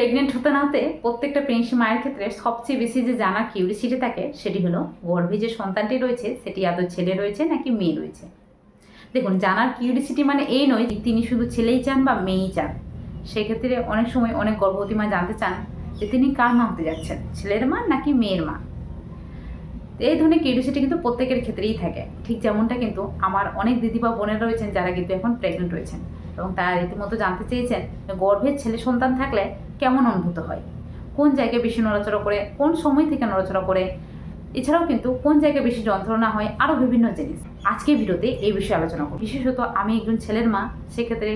Pregnant হতে না হতে প্রত্যেকটা প্রেগনেন্সি মায়ের ক্ষেত্রে সবচেয়ে বেশি যে জানার কিউরিসিটি থাকে সেটি হলো গর্ভে যে সন্তানটি রয়েছে, সেটি আদৌ ছেলে রয়েছে নাকি মেয়ে রয়েছে? দেখুন, জানার কিউরিসিটি মানে এই নয় যে তিনি শুধু ছেলেই চান বা মেয়েই চান। সেক্ষেত্রে অনেক সময় অনেক গর্ভবতী মা জানতে চান যে তিনি কার মা হতে যাচ্ছেন, ছেলের মা নাকি মেয়ের মা? এই ধরনের কিউরিসিটি কিন্তু প্রত্যেকের ক্ষেত্রেই থাকে। ঠিক যেমনটা কিন্তু আমার অনেক দিদি বা বোনের রয়েছেন যারা কিন্তু এখন প্রেগনেন্ট রয়েছেন এবং তারা রীতিমতো জানতে চেয়েছেন গর্ভের ছেলে সন্তান থাকলে কেমন অনুভূত হয়? কোন জায়গায় বেশি নড়াচড়া করে, কোন সময় থেকে নড়াচড়া করে? এছাড়াও কিন্তু কোন জায়গায় বেশি যন্ত্রণা হয়, আরও বিভিন্ন জিনিস। আজকের ভিডিওতে এই বিষয়ে আলোচনা করব। বিশেষত আমি একজন ছেলের মা, সেক্ষেত্রে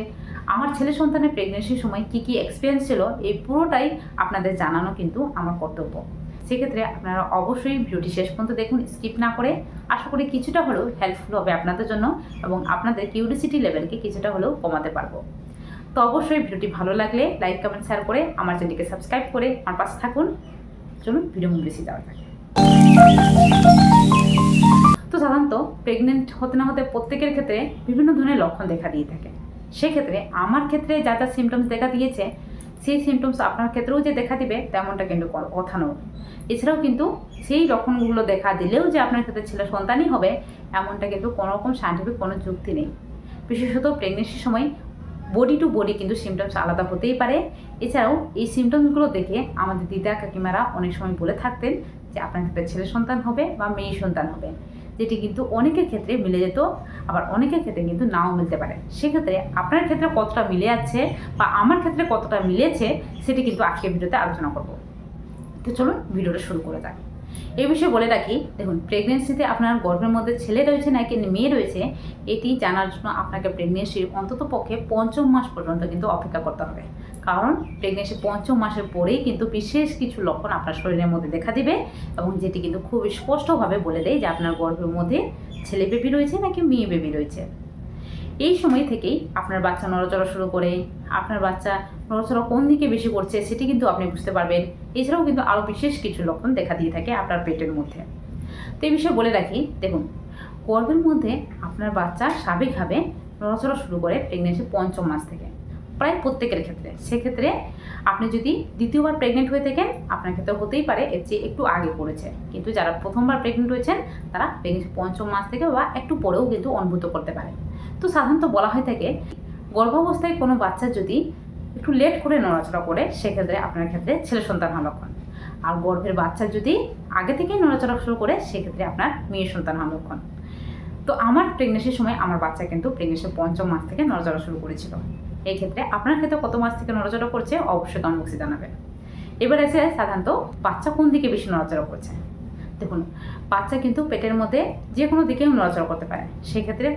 আমার ছেলে সন্তানের প্রেগনেন্সির সময় কী কী এক্সপিরিয়েন্স ছিল, এই পুরোটাই আপনাদের জানানো কিন্তু আমার কর্তব্য। সেক্ষেত্রে আপনারা অবশ্যই ভিডিওটি শেষ পর্যন্ত দেখুন স্কিপ না করে। আশা করি কিছুটা হলেও হেল্পফুল হবে আপনাদের জন্য এবং আপনাদের কিউরিসিটি লেভেলকে কিছুটা হলেও কমাতে পারব। তো অবশ্যই ভিডিওটি ভালো লাগলে লাইক, কমেন্ট, শেয়ার করে আমার চ্যানেলকে সাবস্ক্রাইব করে আমার পাশে থাকুন। চলুন, ভিডিও মূল বেশি যাওয়া যাক। তো সাধারণত প্রেগনেন্ট হতে না হতে প্রত্যেকের ক্ষেত্রে বিভিন্ন ধরনের লক্ষণ দেখা দিয়ে থাকে। সেক্ষেত্রে আমার ক্ষেত্রে যা যা সিমটমস দেখা দিয়েছে, সেই সিমটমস আপনার ক্ষেত্রেও যে দেখা দিবে, তেমনটা কিন্তু কোনো কথা নয়। এছাড়াও কিন্তু সেই লক্ষণগুলো দেখা দিলেও যে আপনার ক্ষেত্রে ছেলে সন্তানই হবে, এমনটা কিন্তু কোনো রকম সাইন্টিফিক কোনো যুক্তি নেই। বিশেষত প্রেগনেন্সির সময় বডি টু বডি কিন্তু সিমটমস আলাদা হতেই পারে। এছাড়াও এই সিমটমসগুলো দেখে আমাদের দিদা কাকিমারা অনেক সময় বলে থাকতেন যে আপনার ক্ষেত্রে ছেলে সন্তান হবে বা মেয়ে সন্তান হবে, যেটি কিন্তু অনেকের ক্ষেত্রে মিলে যেত, আবার অনেকের ক্ষেত্রে কিন্তু নাও মিলতে পারে। সেক্ষেত্রে আপনার ক্ষেত্রে কতটা মিলে যাচ্ছে বা আমার ক্ষেত্রে কতটা মিলেছে, সেটি কিন্তু আজকের ভিডিওতে আলোচনা করব। তো চলুন ভিডিওটা শুরু করে যাক। এই বিষয়ে বলে রাখি, দেখুন প্রেগনেন্সিতে আপনার গর্ভের মধ্যে ছেলে রয়েছে নাকি মেয়ে রয়েছে, এটি জানার জন্য আপনাকে প্রেগনেন্সির অন্তত পক্ষে পঞ্চম মাস পর্যন্ত কিন্তু অপেক্ষা করতে হবে। কারণ প্রেগনেন্সি পঞ্চম মাসের পরেই কিন্তু বিশেষ কিছু লক্ষণ আপনার শরীরের মধ্যে দেখা দিবে এবং যেটি কিন্তু খুব স্পষ্টভাবে বলে দেয় যে আপনার গর্ভের মধ্যে ছেলে বেবি রয়েছে নাকি মেয়ে বেবি রয়েছে। এই সময় থেকেই আপনার বাচ্চা নড়াচড়া শুরু করে, আপনার বাচ্চা নড়াচড়া কোন দিকে বেশি করছে সেটি কিন্তু আপনি বুঝতে পারবেন। এছাড়াও কিন্তু আরও বিশেষ কিছু লক্ষণ দেখা দিয়ে থাকে আপনার পেটের মধ্যে। তো এই বিষয়ে বলে রাখি, দেখুন, গর্ভের মধ্যে আপনার বাচ্চা স্বাভাবিকভাবে নড়াচড়া শুরু করে প্রেগনেন্সি পঞ্চম মাস থেকে, প্রায় প্রত্যেকের ক্ষেত্রে। সেক্ষেত্রে আপনি যদি দ্বিতীয়বার প্রেগনেন্ট হয়ে থাকেন, আপনার ক্ষেত্রে হতেই পারে এর চেয়ে একটু আগে পড়েছে। কিন্তু যারা প্রথমবার প্রেগনেন্ট হয়েছেন, তারা প্রেগনেন্সি পঞ্চম মাস থেকে বা একটু পরেও কিন্তু অনুভূত করতে পারে তো সাধারণত বলা হয়ে থাকে, গর্ভাবস্থায় কোনো বাচ্চা যদি একটু লেট করে নড়াচড়া করে সেক্ষেত্রে আপনার ক্ষেত্রে ছেলে সন্তান হওয়ার লক্ষণ আর গর্ভের বাচ্চা যদি আগে থেকেই নড়াচড়া শুরু করে, সেক্ষেত্রে আপনার মেয়ে সন্তান হওয়ার লক্ষণ তো আমার প্রেগনেন্সির সময় আমার বাচ্চা কিন্তু প্রেগনেন্সির পঞ্চম মাস থেকে নড়াচড়া শুরু করেছিল। এই ক্ষেত্রে আপনার ক্ষেত্রে কত মাস থেকে নড়াচড়া করছে, অবশ্যই কমেন্ট বক্সে জানাবেন। এবার এসে সাধারণত বাচ্চা কোন দিকে বেশি নড়াচড়া করছে? দেখুন, বাচ্চা কিন্তু পেটের মধ্যে যে কোনো দিকেও নড়াচড়া করতে পারে। সেক্ষেত্রে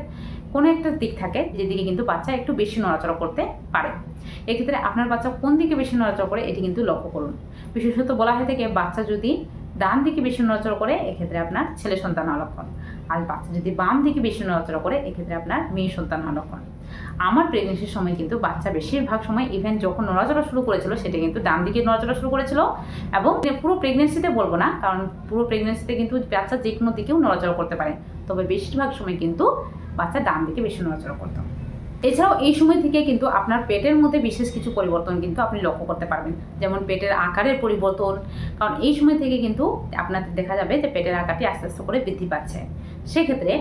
কোনো একটা দিক থাকে যেদিকে কিন্তু বাচ্চা একটু বেশি নড়াচড়া করতে পারে। এক্ষেত্রে আপনার বাচ্চা কোন দিকে বেশি নড়াচড়া করে এটি কিন্তু লক্ষ্য করুন। বিশেষত বলা হয়ে থাকে বাচ্চা যদি ডান দিকে বেশি নড়াচড়া করে, এক্ষেত্রে আপনার ছেলে সন্তান হওয়ার লক্ষণ আর বাচ্চা যদি বাম দিকে বেশি নড়াচড়া করে, এক্ষেত্রে আপনার মেয়ে সন্তান হওয়ার লক্ষণ আমার প্রেগনেন্সির সময় কিন্তু বাচ্চা বেশিরভাগ সময় ইভেন যখন নড়াচড়া শুরু করেছিল, সেটা কিন্তু ডান দিকে নড়াচড়া শুরু করেছিল এবং পুরো প্রেগনেন্সিতে বলব না, কারণ পুরো প্রেগনেন্সিতে কিন্তু বাচ্চা যে কোনো দিকেও নড়াচড়া করতে পারে। তবে বেশিরভাগ সময় কিন্তু বাচ্চা ডান দিকে বেশি নড়াচড়া করতো এছাড়াও এই সময় থেকে কিন্তু আপনার পেটের মধ্যে বিশেষ কিছু পরিবর্তন কিন্তু আপনি লক্ষ্য করতে পারবেন। যেমন পেটের আকারের পরিবর্তন, কারণ এই সময় থেকে কিন্তু আপনাদের দেখা যাবে যে পেটের আকারটি আস্তে আস্তে করে বৃদ্ধি পাচ্ছে। সেক্ষেত্রে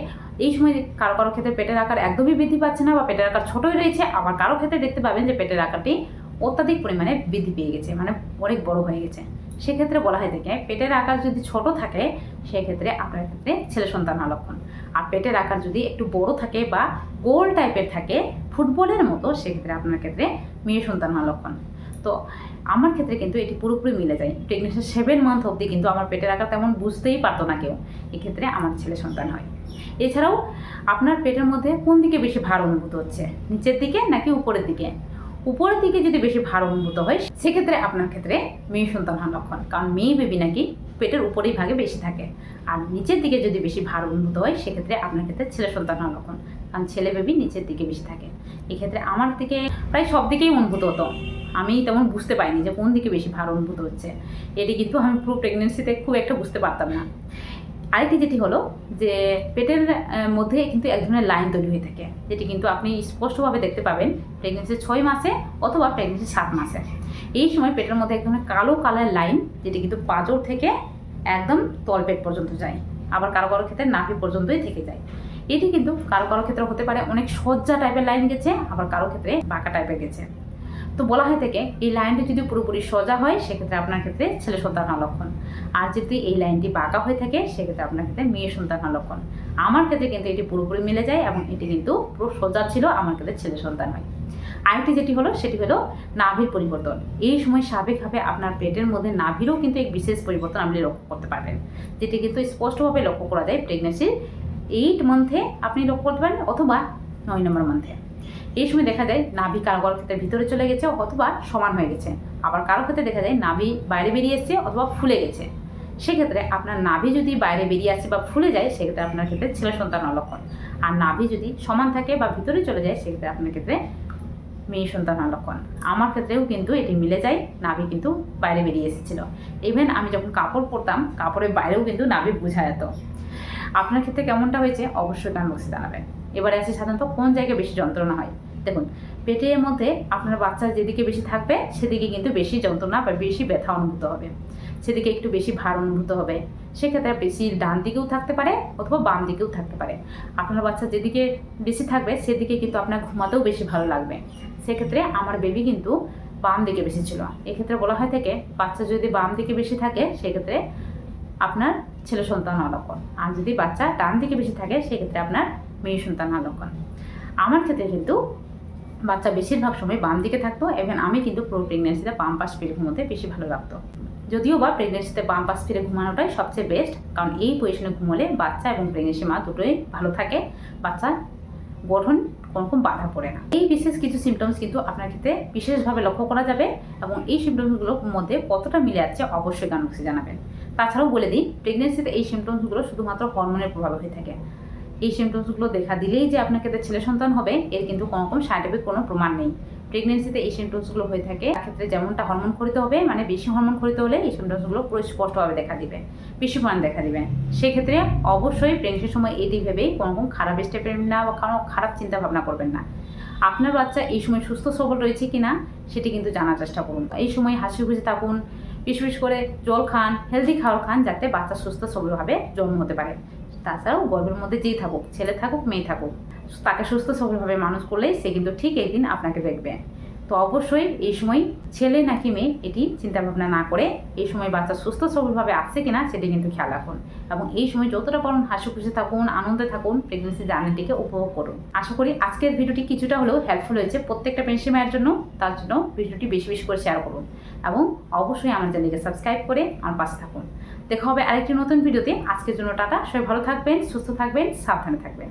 এই সময় কারও কারও ক্ষেত্রে পেটের আকার একদমই বৃদ্ধি পাচ্ছে না বা পেটের আকার ছোটই রয়েছে, আবার কারও ক্ষেত্রে দেখতে পাবেন যে পেটের আকারটি অত্যাধিক পরিমাণে বৃদ্ধি পেয়ে গেছে মানে অনেক বড় হয়ে গেছে। সেক্ষেত্রে বলা হয় থাকে পেটের আকার যদি ছোট থাকে, সেক্ষেত্রে আপনার ক্ষেত্রে ছেলে সন্তান লক্ষণ আর পেটের আকার যদি একটু বড় থাকে বা গোল টাইপের থাকে, ফুটবলের মতো সেক্ষেত্রে আপনার ক্ষেত্রে মেয়ে সন্তান হওয়ার লক্ষণ। তো আমার ক্ষেত্রে কিন্তু এটি পুরোপুরি মিলে যায়। প্রেগনেন্সি সেভেন মান্থ অবধি কিন্তু আমার পেটের আকার তেমন বুঝতেই পারতো না কেউ। এক্ষেত্রে আমার ছেলে সন্তান হয়। এছাড়াও আপনার পেটের মধ্যে কোন দিকে বেশি ভার অনুভূত হচ্ছে? নিচের দিকে নাকি উপরের দিকে? উপরের দিকে যদি বেশি ভার অনুভূত হয়, সেক্ষেত্রে আপনার ক্ষেত্রে মেয়ে সন্তান হওয়ার লক্ষণ। কারণ মেয়ে বেবি নাকি পেটের উপরেই ভাগে বেশি থাকে। আর নিচের দিকে যদি বেশি ভার অনুভূত হয়, সেক্ষেত্রে আপনার ক্ষেত্রে ছেলে সন্তান হওয়ার লক্ষণ। কারণ ছেলে বেবি নিচের দিকে বেশি থাকে। এক্ষেত্রে আমার দিকে প্রায় সব দিকেই অনুভূত হতো। আমি তেমন বুঝতে পারিনি যে কোন দিকে বেশি ভার অনুভূত হচ্ছে। এটি কিন্তু আমি পুরো প্রেগনেন্সিতে খুব একটা বুঝতে পারতাম না। আরেকটি যেটি হলো যে, পেটের মধ্যে কিন্তু এক ধরনের লাইন তৈরি হয়ে থাকে। যেটি কিন্তু আপনি স্পষ্টভাবে দেখতে পাবেন প্রেগনেন্সির ছয় মাসে অথবা প্রেগনেন্সির সাত মাসে। এই সময় পেটের মধ্যে এক ধরনের কালো কালার লাইন, যেটি কিন্তু পাঁজর থেকে একদম তলপেট পর্যন্ত যায়। আবার কারও কারও ক্ষেত্রে নাভি পর্যন্তই থেকে যায়। এটি কিন্তু কারও কারও ক্ষেত্রে হতে পারে অনেক সজ্জা টাইপের লাইন গেছে, আবার কারও ক্ষেত্রে বাঁকা টাইপের গেছে। তো বলা হয় থেকে, এই লাইনটি যদি পুরোপুরি সোজা হয়, সেক্ষেত্রে আপনার ক্ষেত্রে ছেলে সন্তান লক্ষণ আর যদি এই লাইনটি বাঁকা হয়ে থাকে, সেক্ষেত্রে আপনার ক্ষেত্রে মেয়ে সন্তান লক্ষণ আমার ক্ষেত্রে কিন্তু এটি পুরোপুরি মিলে যায় এবং এটি কিন্তু পুরো সোজা ছিল, আমার ক্ষেত্রে ছেলে সন্তান হয়। আরেকটি যেটি হলো, সেটি হলো নাভির পরিবর্তন। এই সময় স্বাভাবিকভাবে আপনার পেটের মধ্যে নাভিরও কিন্তু এক বিশেষ পরিবর্তন আপনি লক্ষ্য করতে পারবেন। যেটি কিন্তু স্পষ্টভাবে লক্ষ্য করা যায় প্রেগনেন্সির এইট মান্থে আপনি লক্ষ্য করতে পারেন অথবা নয় নম্বর মান্থে এই সময় দেখা যায় নাভি কারও কারও ক্ষেত্রে ভিতরে চলে গেছে অথবা সমান হয়ে গেছে। আবার কারও ক্ষেত্রে দেখা যায় নাভি বাইরে বেরিয়ে এসছে অথবা ফুলে গেছে। সেক্ষেত্রে আপনার নাভি যদি বাইরে বেরিয়ে আসে বা ফুলে যায়, সেক্ষেত্রে আপনার ক্ষেত্রে ছেলে সন্তান অলক্ষণ। আর নাভি যদি সমান থাকে বা ভিতরে চলে যায়, সেক্ষেত্রে আপনার ক্ষেত্রে মেয়ে সন্তান লক্ষণ। আমার ক্ষেত্রেও কিন্তু এটি মিলে যায়, নাভি কিন্তু বাইরে বেরিয়ে এসেছিল। ইভেন আমি যখন কাপড় পরতাম, কাপড়ের বাইরেও কিন্তু নাভি বোঝা যেত। আপনার ক্ষেত্রে কেমনটা হয়েছে অবশ্যই গান বক্সে জানাবেন। এবারে আছে সাধারণত কোন জায়গায় বেশি যন্ত্রণা হয়? দেখুন, পেটের মধ্যে আপনার বাচ্চা যেদিকে বেশি থাকবে, সেদিকে কিন্তু বেশি যন্ত্রণা বা বেশি ব্যথা অনুভূত হবে। সেদিকে একটু বেশি ভার অনুভূত হবে। সেক্ষেত্রে বেশি ডান দিকেও থাকতে পারে অথবা বাম দিকেও থাকতে পারে। আপনার বাচ্চা যেদিকে বেশি থাকবে, সেদিকে কিন্তু আপনার ঘুমাতেও বেশি ভালো লাগবে। সেক্ষেত্রে আমার বেবি কিন্তু বাম দিকে বেশি ছিল। এক্ষেত্রে বলা হয় থেকে, বাচ্চা যদি বাম দিকে বেশি থাকে, সেক্ষেত্রে আপনার ছেলে সন্তান হওয়া লক্ষণ। আর যদি বাচ্চা ডান দিকে বেশি থাকে, সেক্ষেত্রে আপনার মেয়ে সন্তান হওয়া লক্ষণ। আমার ক্ষেত্রে কিন্তু বাচ্চা বেশিরভাগ সময় বাম দিকে থাকতো এবং আমি কিন্তু পুরো প্রেগনেন্সিতে বাম পাশ ফিরে ঘুমোতে বেশি ভালো লাগতো। যদিও বা প্রেগনেন্সিতে বাম পাশ ফিরে ঘুমানোটাই সবচেয়ে বেস্ট কারণ এই পজিশনে ঘুমোলে বাচ্চা এবং প্রেগনেন্সি মা দুটোই ভালো থাকে। বাচ্চা গঠন কোনোরকম বাধা পড়ে না। এই বিশেষ কিছু সিমটমস কিন্তু আপনার ক্ষেত্রে বিশেষভাবে লক্ষ্য করা যাবে এবং এই সিমটমসগুলোর মধ্যে কতটা মিলে যাচ্ছে অবশ্যই গানবক্সে জানাবেন। তাছাড়াও বলে দিই প্রেগনেন্সিতে এই সিমটমসগুলো শুধুমাত্র হরমোনের প্রভাবে হয়ে থাকে। এই সিমটমসগুলো দেখা দিলেই যে আপনার ক্ষেত্রে ছেলে সন্তান হবে, এর কিন্তু কোনো রকম সাইন্টিফিক কোনো প্রমাণ নেই। প্রেগনেন্সিতে এই সিমটমসগুলো হয়ে থাকে, তার ক্ষেত্রে যেমনটা হরমোন খরিতে হবে মানে বেশি হরমোন খরিতে হলে এই সিমটমসগুলো পুরো স্পষ্টভাবে দেখা দিবে, বেশি পরিমাণ দেখা দিবে। সেক্ষেত্রে অবশ্যই প্রেগনেন্সির সময় এই দিক ভেবেই কোনো রকম খারাপ স্টেপের না বা কোনো খারাপ চিন্তা ভাবনা করবেন না। আপনার বাচ্চা এই সময় সুস্থ সবল রয়েছে কিনা, সেটি কিন্তু জানার চেষ্টা করুন। এই সময় হাসি খুশি থাকুন বিশেষ করে জল খান হেলদি খাওয়ার খান, যাতে বাচ্চা সুস্থ সবলভাবে জন্ম হতে পারে। তাছাড়াও গর্ভের মধ্যে যেই থাকুক, ছেলে থাকুক, মেয়ে থাকুক। তাকে সুস্থ সবলভাবে মানুষ করলেই সে কিন্তু ঠিক একদিন আপনাকে দেখবে। তো অবশ্যই এই সময় ছেলে নাকি মেয়ে, এটি চিন্তা ভাবনা না করে এই সময় বাচ্চা সুস্থ সবলভাবে আসছে কিনা সেটি কিন্তু খেয়াল রাখুন এবং এই সময় যতটা পারুন হাসি খুশি থাকুন, আনন্দে থাকুন প্রেগনেন্সি জার্নিটিকে উপভোগ করুন। আশা করি আজকের ভিডিওটি কিছুটা হলেও হেল্পফুল হয়েছে। প্রত্যেকটা পেন্সি মায়ের জন্য তার জন্য ভিডিওটি বেশি বেশি করে শেয়ার করুন এবং অবশ্যই আমার চ্যানেলকে সাবস্ক্রাইব করে আমার পাশে থাকুন। দেখা হবে আরেকটি নতুন ভিডিওতে। আজকের জন্য টাটা। সবাই ভালো থাকবেন, সুস্থ থাকবেন, সাবধানে থাকবেন।